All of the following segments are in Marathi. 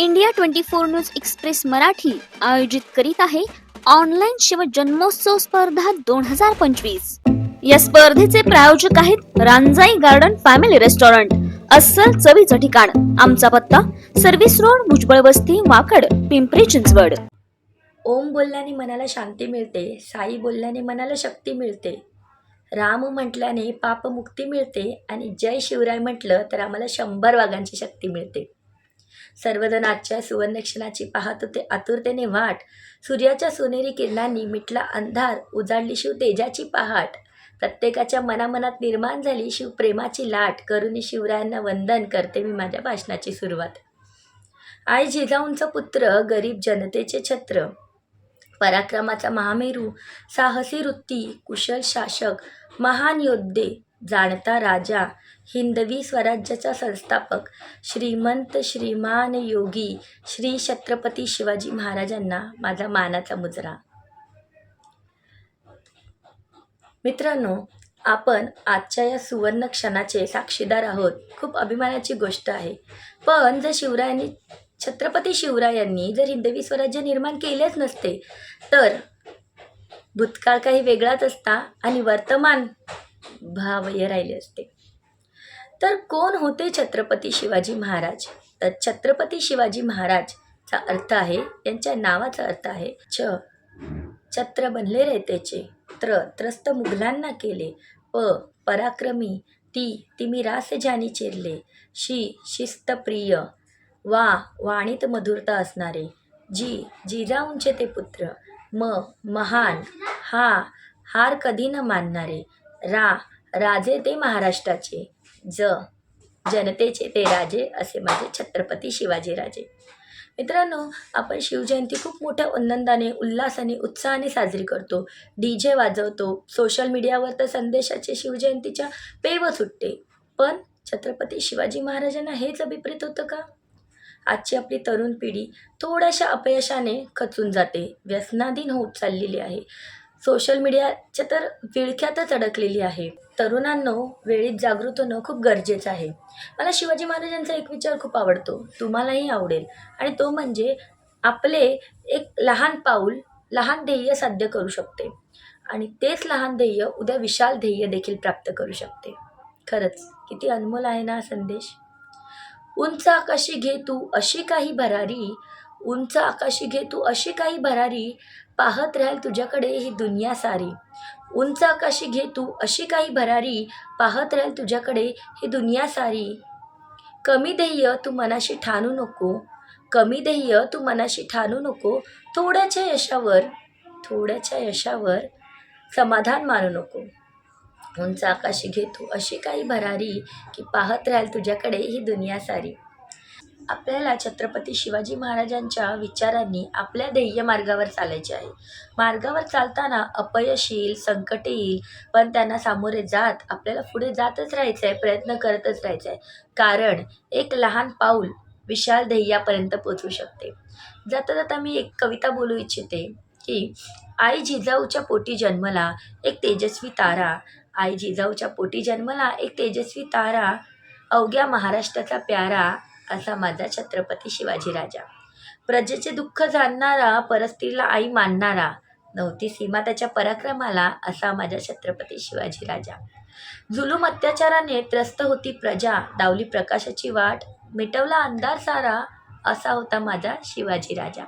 India twenty four news express Marathi आयोजित करीत आहे ऑनलाईन शिव जन्मोत्सव स्पर्धा दोन हजार पंचवीस. या स्पर्धेचे प्रायोजक आहेत रांजाई गार्डन फॅमिली रेस्टॉरंट अस्सल चवीचं ठिकाण आमचा पत्ता सर्व्हिस रोड भुजबळ वस्ती वाकड पिंपरी चिंचवड. ओम बोलल्याने मनाला शांती मिळते साई बोलल्याने मनाला शक्ती मिळते. राम म्हटल्याने पापमुक्ती मिळते आणि जय शिवराय म्हटलं तर आम्हाला शंभर वाघांची शक्ती मिळते. सर्वजण आजच्या सुवर्णक्षणाची पाहत होते. आतुरतेने वाट. सूर्याच्या सोनेरी किरणांनी मिटला अंधार. उजाडली शिव तेजाची पहाट. प्रत्येकाच्या मनामनात निर्माण झाली शिवप्रेमाची लाट. करुणी शिवरायांना वंदन करते मी माझ्या भाषणाची सुरुवात. आई जिजाऊंचा पुत्र गरीब जनतेचे छत्र. पराक्रमाचा महामेरू साहसी वृत्ती कुशल शासक महान योद्धे. जाणता राजा हिंदवी स्वराज्याचा संस्थापक श्रीमंत श्रीमान योगी श्री छत्रपती शिवाजी महाराजांना माझा मानाचा मुजरा. मित्रांनो आपण आजच्या या सुवर्ण क्षणाचे साक्षीदार आहोत खूप अभिमानाची गोष्ट आहे. पण जर शिवरायांनी छत्रपती शिवरायांनी जर हिंदवी स्वराज्य निर्माण केलेच नसते तर भूतकाळ काही वेगळाच असता आणि वर्तमान भावय राहिले असते. तर कोण होते छत्रपती शिवाजी महाराज? तर छत्रपती शिवाजी महाराजचा अर्थ आहे यांच्या नावाचा अर्थ आहे छ. छत्र बनले रे त्याचे त्र. त्रस्त मुघलांना केले प. पराक्रमी ती. तिमी रासजानी चिरले शी. शिस्तप्रिय वा. वाणीत मधुरता असणारे जी. जिजाऊंचे ते पुत्र म. महान हा. हार कधी न मानणारे रा. राजे ते महाराष्ट्राचे. ज. जनतेचे ते राजे असे माझे छत्रपती शिवाजीराजे मित्रांनो आपण शिवजयंती खूप मोठ्या आनंदाने उल्हासाने उत्साहाने साजरी करतो. डी जे वाजवतो. सोशल मीडियावर तर संदेशाचे शिवजयंतीच्या पेव सुटते. पण छत्रपती शिवाजी महाराजांना हेच अभिप्रेत होतं का? आजची आपली तरुण पिढी थोड्याशा अपयशाने खचून जाते. व्यसनाधीन होत चाललेली आहे. सोशल मीडियाच्या तर विळख्यातच अडकलेली आहे. तरुणांनो वेळीत जागृत होणं खूप गरजेचं आहे. मला शिवाजी महाराजांचा एक विचार खूप आवडतो. तुम्हालाही आवडेल. आणि तो म्हणजे आपले एक लहान पाऊल लहान ध्येय साध्य करू शकते. आणि तेच लहान ध्येय उद्या विशाल ध्येय देखील प्राप्त करू शकते. खरंच किती अनमोल आहे ना संदेश? उंच आकाशी घे तू अशी काही भरारी उंच आकाशी घे तू अशी काही भरारी पाहत राहील तुझ्याकडे ही दुनिया सारी. उंच आकाशी घे तू अशी काही भरारी पाहत राहील तुझ्याकडे ही दुनिया सारी. कमी ध्येय तू मनाशी ठाणू नको कमी ध्येय तू मनाशी ठाणू नको थोड्याच्या यशावर थोड्याच्या यशावर समाधान मानू नको. उंच आकाशी घे तू अशी काही भरारी की पाहत राहील तुझ्याकडे ही दुनिया सारी. आपल्याला छत्रपती शिवाजी महाराजांच्या विचारांनी आपल्या ध्येय मार्गावर चालायचे आहे. मार्गावर चालताना अपयश येईल संकट येईल पण त्यांना सामोरे जात आपल्याला पुढे जातच राहायचं आहे प्रयत्न करतच राहायचं आहे. कारण एक लहान पाऊल विशाल ध्येयापर्यंत पोचू शकते. जाता जाता मी एक कविता बोलू इच्छिते की आई जिजाऊच्या पोटी जन्मला एक तेजस्वी तारा. आई जिजाऊच्या पोटी जन्मला एक तेजस्वी तारा. अवघ्या महाराष्ट्राचा प्यारा. असा माझा छत्रपती शिवाजी राजा. प्रजेचे दुःख जाणणारा परस्त्रीला आई मानणारा नव्हती सीमा त्याच्या पराक्रमाला असा माझा छत्रपती शिवाजी राजा. जुलूम अत्याचाराने त्रस्त होती प्रजा. डावली प्रकाशाची वाट मिटवला अंधार सारा असा होता माझा शिवाजी राजा.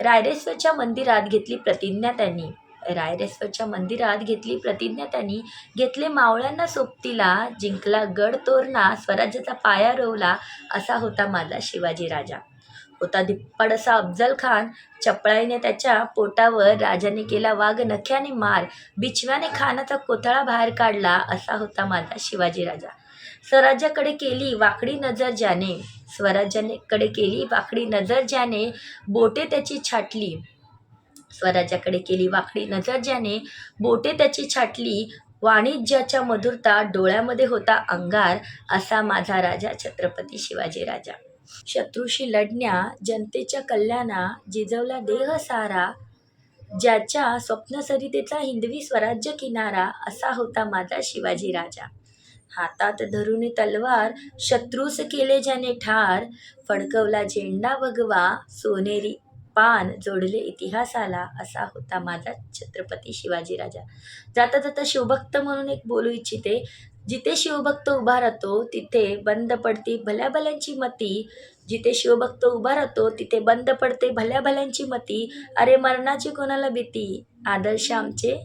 रायरेश्वरच्या मंदिरात घेतली प्रतिज्ञा त्यांनी. रायरेश्वरच्या मंदिरात घेतली प्रतिज्ञा त्यांनी. घेतले मावळ्यांना सोबतीला जिंकला गड तोरणा स्वराज्याचा पाया रोवला असा होता माझा शिवाजी राजा. होता धिप्पाड असा अफजल खान. चपळाईने त्याच्या पोटावर राजाने केला वाघ नख्याने मार. बिछव्याने खानाचा कोथळा बाहेर काढला असा होता माझा शिवाजी राजा. स्वराज्याकडे केली वाकडी नजर ज्याने. स्वराज्याकडे केली वाकडी नजर ज्याने. बोटे त्याची छाटली. स्वराज्याकडे केली वाकडी नजर ज्याने बोटे त्याची छाटली वाणिज्याच्या मधुरता डोळ्यामध्ये होता अंगार असा माझा राजा छत्रपती शिवाजी राजा. शत्रूशी लढण्या जनतेच्या कल्याणा जिजवला देह सारा ज्याच्या स्वप्नसरितेचा हिंदवी स्वराज्य किनारा असा होता माझा शिवाजी राजा. हातात धरून तलवार शत्रूस केले ज्याने ठार फडकवला झेंडा भगवा सोनेरी पान जोडले इतिहासाला असा होता माझा छत्रपती शिवाजी राजा. जाता जाता शिवभक्त म्हणून एक बोलू इच्छिते जिथे शिवभक्त उभा राहतो तिथे बंद पडती भल्या भल्यांची मती. जिथे शिवभक्त उभा राहतो तिथे बंद पडते भल्या भल्यांची मती. अरे मरणाची कोणाला भीती? आदर्श आमचे